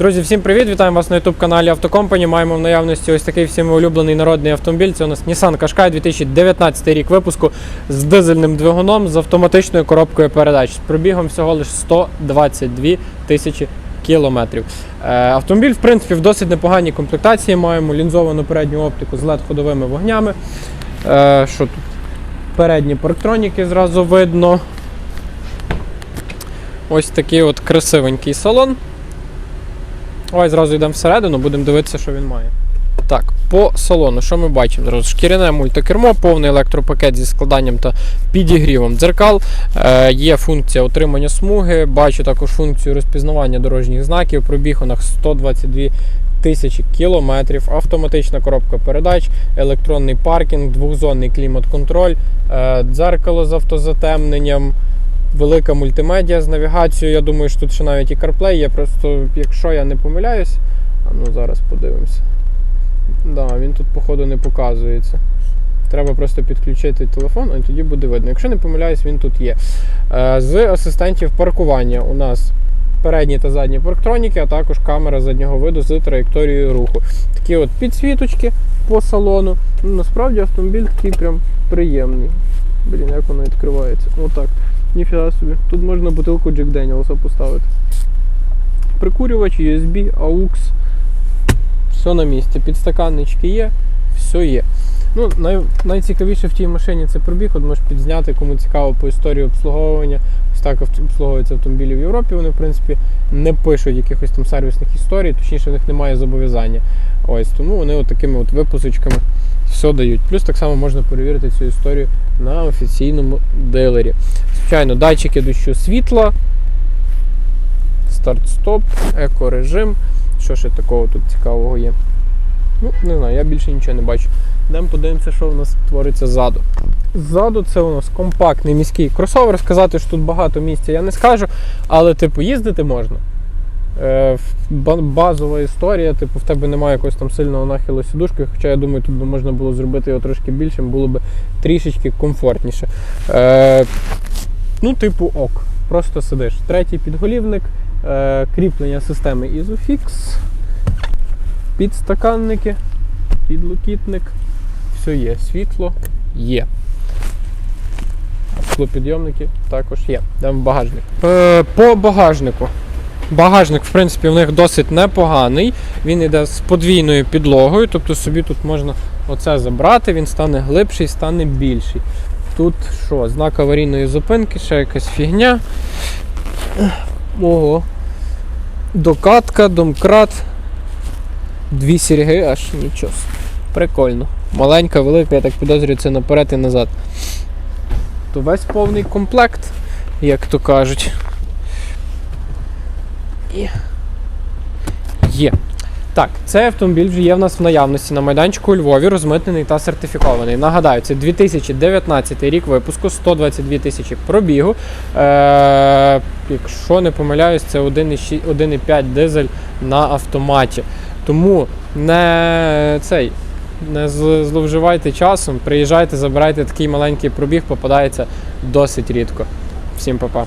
Друзі, всім привіт! Вітаємо вас на youtube каналі Автокомпані. Маємо в наявності ось такий всіми улюблений народний автомобіль. Це у нас Nissan Qashqai 2019 рік випуску з дизельним двигуном з автоматичною коробкою передач з пробігом всього лише 122 тисячі кілометрів. Е, автомобіль, в принципі, в досить непоганій комплектації. Маємо лінзовану передню оптику з LED-ходовими вогнями. Е, що тут? Передні парктроніки зразу видно. Ось такий от красивенький салон. Давай зразу йдемо всередину, будемо дивитися, що він має. Так, по салону, що ми бачимо? Зараз шкіряне мультикермо, повний електропакет зі складанням та підігрівом дзеркал. Е, є функція отримання смуги, бачу також функцію розпізнавання дорожніх знаків. Пробіг у нас 122 тисячі кілометрів, автоматична коробка передач, електронний паркінг, двохзонний клімат-контроль, е, дзеркало з автозатемненням. Велика мультимедіа з навігацією. Я думаю, що тут ще навіть і CarPlay є. Просто, якщо я не помиляюсь, а ну зараз подивимося. Да, він тут, походу, не показується. Треба просто підключити телефон, і тоді буде видно. Якщо не помиляюсь, він тут є. Е, З асистентів паркування у нас передні та задні парктроніки, а також камера заднього виду з траєкторією руху. Такі от підсвіточки по салону. Ну, насправді автомобіль такий прям приємний. Блін, як воно відкривається. Отак. Ніфіга собі. Тут можна бутилку Джек Daniels поставити. Прикурювач, USB, AUX. Все на місці. Підстаканнички є, все є. Ну, най, найцікавіше в тій машині це пробіг, от можеш підзняти, кому цікаво по історії обслуговування. Ось так обслуговуються автомобілі в Європі. Вони, в принципі, не пишуть якихось там сервісних історій, точніше, в них немає зобов'язання. Ось тому вони от такими от випусочками все дають. Плюс так само можна перевірити цю історію на офіційному дилері. Звичайно, датчики дощу світла, старт-стоп, екорежим. Що ще такого тут цікавого є? Ну, не знаю, я більше нічого не бачу. Йдемо подивимося, що в нас твориться ззаду. Ззаду це у нас компактний міський кросовер. Сказати, що тут багато місця я не скажу, але типу їздити можна. Е, базова історія, типу, в тебе немає якогось там сильного нахилу сідушки, хоча я думаю, тут можна було зробити його трошки більшим, було б трішечки комфортніше. Е, ну, типу, ок. Просто сидиш. Третій підголівник, е, кріплення системи Isofix, підстаканники, підлокітник, все є. Світло є. Склопідйомники також є. Йдемо багажник. Е, по багажнику. Багажник, в принципі, в них досить непоганий. Він йде з подвійною підлогою, тобто собі тут можна оце забрати, він стане глибший, стане більший. Тут що? Знак аварійної зупинки, ще якась фігня. Ого. Докатка, домкрат. Дві сірги, аж нічого. Прикольно. Маленька, велика, я так підозрюю, це наперед і назад. То весь повний комплект, як то кажуть. І... Є. Так, цей автомобіль вже є в нас в наявності на майданчику у Львові, розмитнений та сертифікований. Нагадаю, це 2019 рік випуску, 122 тисячі пробігу. Е, якщо не помиляюсь, це 1,5 дизель на автоматі. Тому не цей. Не зловживайте часом, приїжджайте, забирайте такий маленький пробіг, попадається досить рідко. Всім па-па.